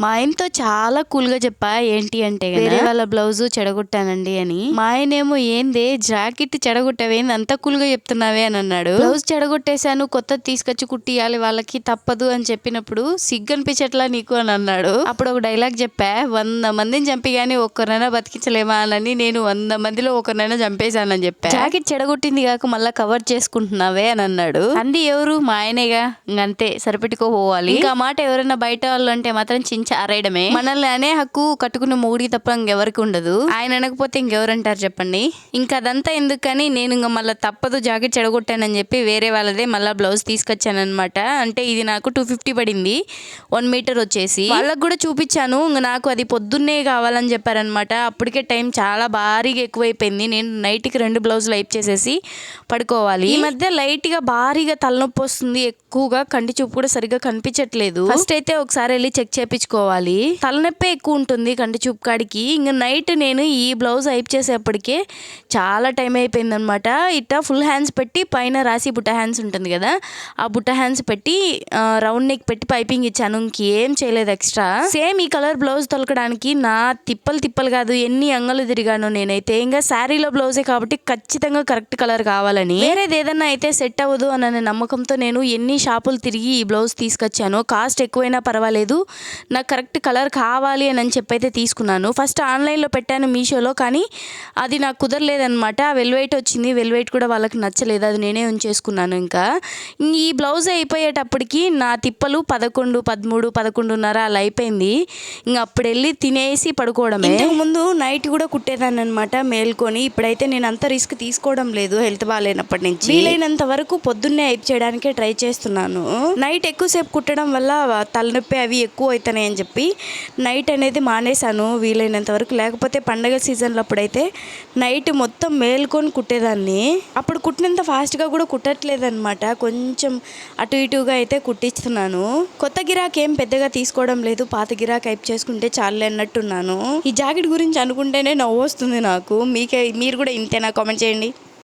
మా ఆయనతో చాలా కూల్గా చెప్పా ఏంటి అంటే వేరే వాళ్ళ బ్లౌజ్ చెడగొట్టానండి అని. మా ఆయనేమో ఏందే జాకెట్ చెడగొట్టావేంది అంత కూల్గా చెప్తున్నావే అని అన్నాడు. బ్లౌజ్ చెడగొట్టేశాను కొత్తది తీసుకొచ్చి కుట్టియాలి వాళ్ళకి తప్పదు అని చెప్పినప్పుడు సిగ్గు అనిపించట్లా నీకు అని అన్నాడు. అప్పుడు ఒక డైలాగ్ చెప్పా వంద మందిని చంపి గానీ ఒక్కరినైనా బతికించలేమా అని నేను వంద మందిలో ఒకరినైనా చంపేశానని చెప్పా. జాకెట్ చెడగొట్టింది కాక మళ్ళీ కవర్ చేసుకుంటున్నావే అని అన్నాడు. అంది ఎవరు? మా ఆయనేగా. ఇంకంతే సరిపెట్టుకోపోవాలి. ఇంకా మాట ఎవరైనా బయట వాళ్ళు అంటే మాత్రం చించి ఆరేయడమే. మనల్ని అనే హక్కు కట్టుకున్న మూడికి తప్ప ఇంకెవరికి ఉండదు. ఆయన అనకపోతే ఇంకెవరంటారు చెప్పండి? ఇంకా అదంతా ఎందుకని నేను ఇంకా మళ్ళీ తప్పదు జాకెట్ చెడగొట్టానని చెప్పి వేరే వాళ్ళదే మళ్ళీ బ్లౌజ్ తీసుకొచ్చాను అనమాట అంటే ఇది నాకు టూ ఫిఫ్టీ పడింది. వన్ మీటర్ వచ్చేసి. వాళ్ళకి కూడా చూపించాను. ఇంకా నాకు అది పొద్దున్నే కావాలని చెప్పారనమాట అప్పటికే టైం చాలా భారీగా ఎక్కువైపోయింది. నేను నైట్కి రెండు బ్లౌజులు అయిప్ చేసేసి పడుకోవాలి. ఈ మధ్య లైట్గా భారీగా తలనొప్పి వస్తుంది. ఎక్కువగా కంటి చూపు కూడా సరిగ్గా కనిపించట్లేదు. ఫస్ట్ అయితే ఒకసారి వెళ్ళి చెక్ చేసుకోవాలి తలనొప్పి ఎక్కువ ఉంటుంది కంటి చూపు కాడికి. ఇంకా నైట్ నేను ఈ బ్లౌజ్ అయిప్ చేసేప్పటికే చాలా టైం అయిపోయింది అనమాట ఇట్లా ఫుల్ హ్యాండ్స్ పెట్టి పైన రాసి బుట్ట హ్యాండ్స్ ఉంటుంది కదా ఆ బుట్ట హ్యాండ్స్ పెట్టి రౌండ్ నెక్ పెట్టి పైపింగ్ ఇచ్చాను. ఇంకేం చేయలేదు ఎక్స్ట్రా సేమ్ ఈ కలర్ బ్లౌజ్ తొలకడానికి నా తిప్పలు తిప్పలు కాదు ఎన్ని అంగలు తిరిగాను నేనైతే. ఇంకా శారీలో బ్లౌజే కాబట్టి ఖచ్చితంగా కరెక్ట్ కలర్ కావాలని. వేరేది ఏదన్నా అయితే సెట్ అవ్వదు అనే నమ్మకంతో నేను ఎన్ని షాపులు తిరిగి ఈ బ్లౌజ్ తీసుకొచ్చాను కాస్ట్ ఎక్కువైనా పర్వాలేదు. నాకు కరెక్ట్ కలర్ కావాలి అని అని చెప్పి అయితే తీసుకున్నాను. ఫస్ట్ ఆన్లైన్లో పెట్టాను మీషోలో కానీ అది నాకు కుదరలేదనమాట వెల్వెయిట్ వచ్చింది. వెల్వెయిట్ కూడా వాళ్ళకి నచ్చలేదు. అది నేనే ఉంచేసుకున్నాను ఇంకా. ఈ బ్లౌజ్ అయిపోయేటప్పటికి నా తిప్పలు పదకొండు పదమూడు పదకొండున్నర అలా అయిపోయింది. ఇంకా అప్పుడు వెళ్ళి తినేసి పడుకోవడమే. ముందు నైట్ కూడా కుట్టేదాన్ని అనమాట మేల్కొని. ఇప్పుడైతే నేను అంత రిస్క్ తీసుకోవడం లేదు హెల్త్ బాగాలేనప్పటి నుంచి. వీలైనంత వరకు పొద్దున్నే అయిప్ చేయడానికే ట్రై చేస్తున్నాను. నైట్ ఎక్కువసేపు కుట్టడం వల్ల తలనొప్పి అవి ఎక్కువ అవుతున్నాయి అని చెప్పి నైట్ అనేది మానేశాను వీలైనంత వరకు. లేకపోతే పండగ సీజన్లో అప్పుడైతే నైట్ మొత్తం మేల్కొని కుట్టేదాన్ని. అప్పుడు కుట్టినంత ఫాస్ట్గా కూడా కుట్టట్లేదు అనమాట కొంచెం అటు ఇటుగా అయితే కుట్టిస్తున్నాను. కొత్త గిరాక్ ఏం పెద్దగా తీసుకోవడం లేదు. పాత గిరాక్ హైప్ చేసుకుంటే చాలే అన్నట్టున్నాను. ఈ జాకెట్ గురించి అనుకుంటేనే నవ్వు వస్తుంది నాకు. మీకే మీరు కూడా ఇంతేనా? కామెంట్ చేయండి.